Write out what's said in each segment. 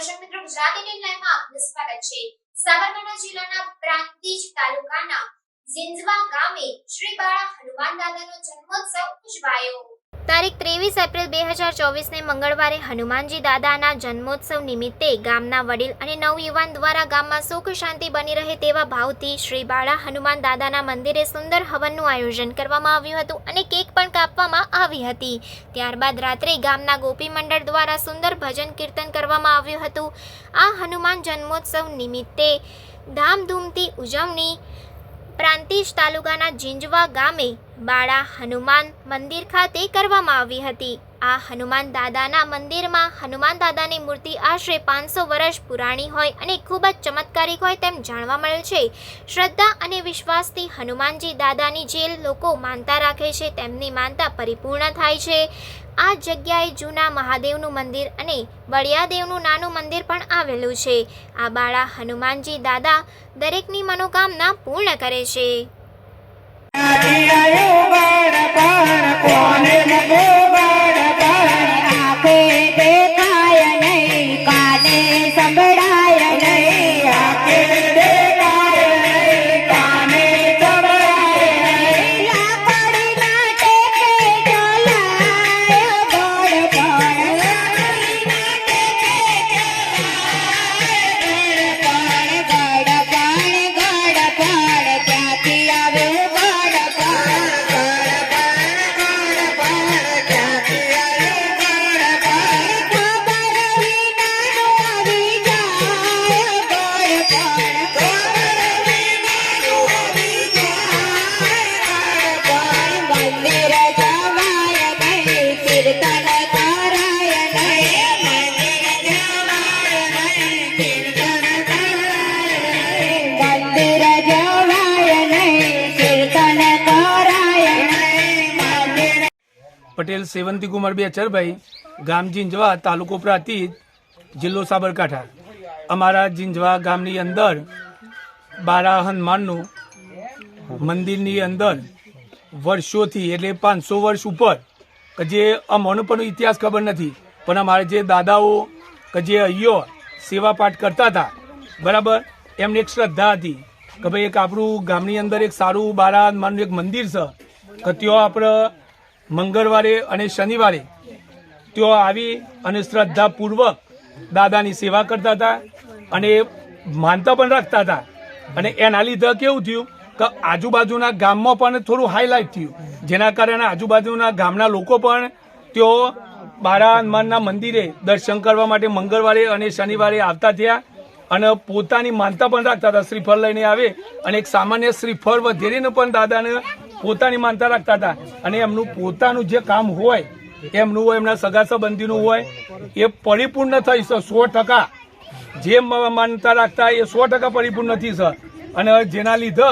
દર્શક મિત્રો, ગુજરાતી ટીમ આપનું સ્વાગત છે. સાબરકાંઠા જિલ્લાના પ્રાંતિજ તાલુકાના જિંજવા ગામે શ્રી બાળા હનુમાન દાદાનો જન્મોત્સવ ઉજવાયો. તારીખ ત્રેવીસ એપ્રિલ બે હજાર ચોવીસને મંગળવારે હનુમાનજી દાદાના જન્મોત્સવ નિમિત્તે ગામના વડીલ અને નવયુવાન દ્વારા ગામમાં સુખ શાંતિ બની રહે તેવા ભાવથી શ્રી બાળા હનુમાન દાદાના મંદિરે સુંદર હવનનું આયોજન કરવામાં આવ્યું હતું અને કેક પણ કાપવામાં આવી હતી. ત્યારબાદ રાત્રે ગામના ગોપી મંડળ દ્વારા સુંદર ભજન કીર્તન કરવામાં આવ્યું હતું. આ હનુમાન જન્મોત્સવ નિમિત્તે ધામધૂમથી ઉજવણી પ્રાંતિજ તાલુકાના જિંજવા ગામે બાળા હનુમાન મંદિર ખાતે કરવામાં આવી હતી. આ હનુમાન દાદાના મંદિરમાં હનુમાન દાદાની મૂર્તિ આશરે પાંચસો વર્ષ પુરાણી હોય અને ખૂબ જ ચમત્કારિક હોય તેમ જાણવા મળેલ છે. શ્રદ્ધા અને વિશ્વાસથી હનુમાનજી દાદાની જે લોકો માનતા રાખે છે, તેમની માનતા પરિપૂર્ણ થાય છે. આ જગ્યાએ જૂના મહાદેવનું મંદિર અને બળિયાદેવનું નાનું મંદિર પણ આવેલું છે. આ બાળા હનુમાનજી દાદા દરેકની મનોકામના પૂર્ણ કરે છે. આયો બાળપણ કોને લગો બાળપણ પટેલ, સેવંતી કુમાર બેચરભાઈ ગામ જીંજવા તાલુકો પ્રાંતિજ, જિલ્લો સાબરકાંઠા. અમારા જીંજવા ગામની અંદર બારા હનુમાનનું મંદિરની અંદર વર્ષોથી એટલે પાંચસો વર્ષ ઉપર કે જે અમને પણ ઇતિહાસ ખબર નથી. પણ અમારા જે દાદાઓ કે જે અહીંયો સેવા પાઠ કરતા હતા, બરાબર? એમને એક શ્રદ્ધા હતી કે ભાઈ એક આપણું ગામની અંદર એક સારું બારા હનુમાનનું એક મંદિર છે. કે ત્યાં આપણે મંગળવારે અને શનિવારે તેઓ આવી અને શ્રદ્ધાપૂર્વક દાદાની સેવા કરતા હતા અને માનતા પણ રાખતા હતા. અને એના લીધે કેવું થયું કે આજુબાજુના ગામમાં પણ થોડું હાઇલાઇટ થયું. જેના કારણે આજુબાજુના ગામના લોકો પણ તેઓ બારા હનુમાનના મંદિરે દર્શન કરવા માટે મંગળવારે અને શનિવારે આવતા થયા અને પોતાની માનતા પણ રાખતા હતા. શ્રીફળ લઈને આવે અને એક સામાન્ય શ્રીફળ વધેરીને પણ દાદાને પોતાની માનતા રાખતા હતા. અને એમનું પોતાનું જે કામ હોય, એમનું હોય, એમના સગા સંબંધીનું હોય, એ પરિપૂર્ણ થઈ છે સો ટકા. જે માનતા રાખતા એ સો ટકા પરિપૂર્ણ નથી, સર. અને જેના લીધે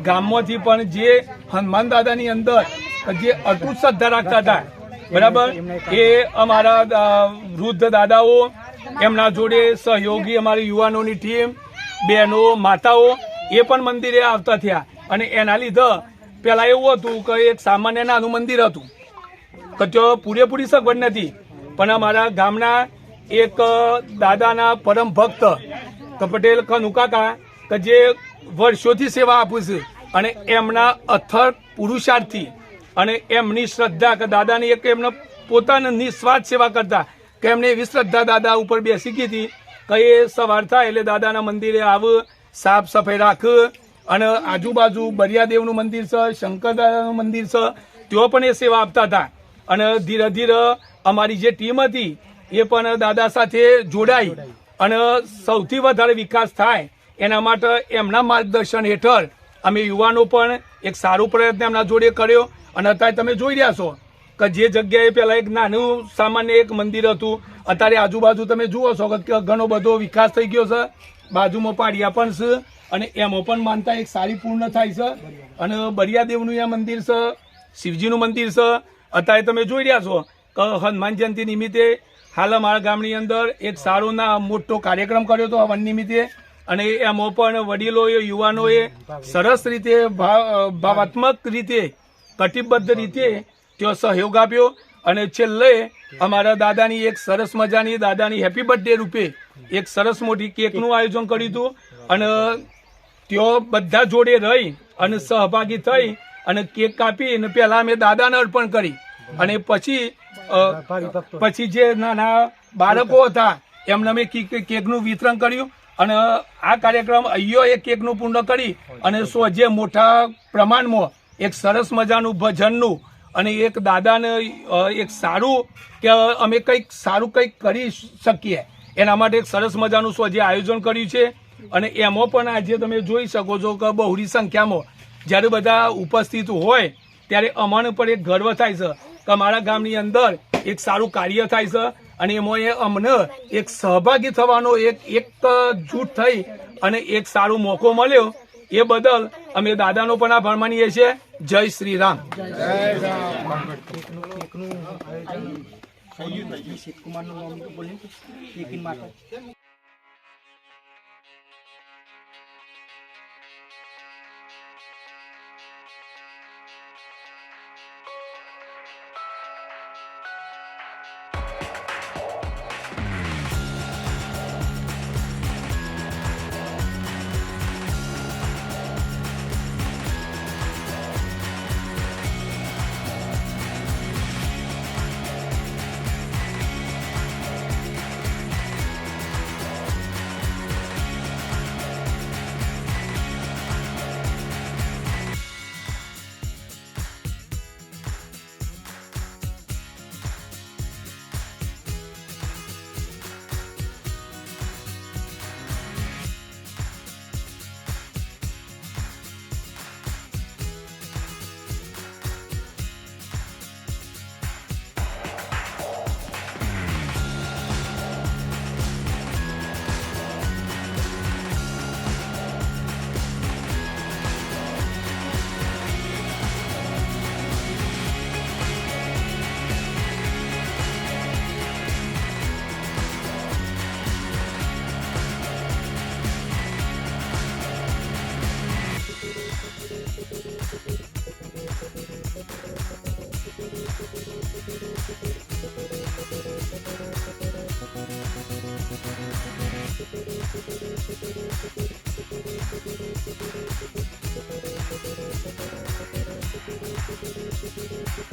ગામમાંથી પણ જે હનુમાન દાદાની અંદર જે અટૂટ શ્રદ્ધા રાખતા હતા, બરાબર? એ અમારા વૃદ્ધ દાદાઓ, એમના જોડે સહયોગી અમારી યુવાનોની ટીમ, બહેનો, માતાઓ, એ પણ મંદિરે આવતા થયા. અને એના લીધે પેલા એવું હતું કે એક સામાન્ય નાનું મંદિર હતું. કે ત્યાં પૂરેપૂરી સગવડ નથી. પણ અમારા ગામના એક દાદાના પરમ ભક્ત પટેલ કનુ કાકા, કે જે વર્ષોથી સેવા આપું છે અને એમના અથર પુરુષાર્થથી અને એમની શ્રદ્ધા કે દાદાની એક એમને પોતાની નિસ્વાર્થ સેવા કરતા, કે એમને એવી શ્રદ્ધા દાદા ઉપર બેસી ગઈ હતી કે એ સવાર થાય એટલે દાદાના મંદિરે આવ, સાફ સફાઈ રાખ અને આજુબાજુ બરિયાદેવનું મંદિર છે, શંકરદાદાનું મંદિર છે, તેઓ પણ એ સેવા આપતા હતા. અને ધીરે ધીરે અમારી જે ટીમ હતી, એ પણ દાદા સાથે જોડાઈ અને સૌથી વધારે વિકાસ થાય એના માટે એમના માર્ગદર્શન હેઠળ અમે યુવાનો પણ એક સારો પ્રયત્ન એમના જોડે કર્યો. અને અત્યારે તમે જોઈ રહ્યા છો કે જે જગ્યાએ પહેલાં એક નાનું સામાન્ય એક મંદિર હતું, અત્યારે આજુબાજુ તમે જુઓ છો કે ઘણો બધો વિકાસ થઈ ગયો છે. બાજુમાં પાડિયા પણ છે. અને એમાં પણ માનતા એક સારી પૂર્ણ થાય છે. અને બરિયાદેવનું એ મંદિર છે, શિવજીનું મંદિર છે. અત્યારે તમે જોઈ રહ્યા છો કે હનુમાન જયંતિ નિમિત્તે હાલ અમારા ગામની અંદર એક સારો ના મોટો કાર્યક્રમ કર્યો હતો હવન નિમિત્તે. અને એમાં પણ વડીલોએ, યુવાનોએ સરસ રીતે ભાવ- ભાવાત્મક રીતે, કટિબદ્ધ રીતે તેઓ સહયોગ આપ્યો. અને છેલ્લે અમારા દાદાની એક સરસ મજાની, દાદાની હેપી બર્થડે રૂપે એક સરસ મોટી કેકનું આયોજન કર્યું હતું. અને તેઓ બધા જોડે રહી અને સહભાગી થઈ અને કેક કાપી અને પહેલા અમે દાદાને અર્પણ કરી. અને પછી પછી જે નાના બાળકો હતા એમને અમે કેકનું વિતરણ કર્યું. અને આ કાર્યક્રમ અહીંયો એક કેકનું પૂર્ણ કરી અને સોજે મોટા પ્રમાણમાં એક સરસ મજાનું ભજનનું અને એક દાદાને એક સારું કે અમે કંઈક સારું કંઈક કરી શકીએ. એના માટે એક સરસ મજાનું સોજે આયોજન કર્યું છે. અને એમાં પણ આજે તમે જોઈ શકો છો કે બહુરી સંખ્યામાં જ્યારે બધા ઉપસ્થિત હોય, ત્યારે અમને પણ એક ગર્વ થાય છે કે અમારા ગામની અંદર એક સારું કાર્ય થાય છે અને એમાં એ અમને એક સહભાગી થવાનો એક એક જૂથ થઈ અને એક સારો મોકો મળ્યો. એ બદલ અમે દાદાનો પણ આભાર માનીએ છીએ. જય શ્રી રામ. Thank you.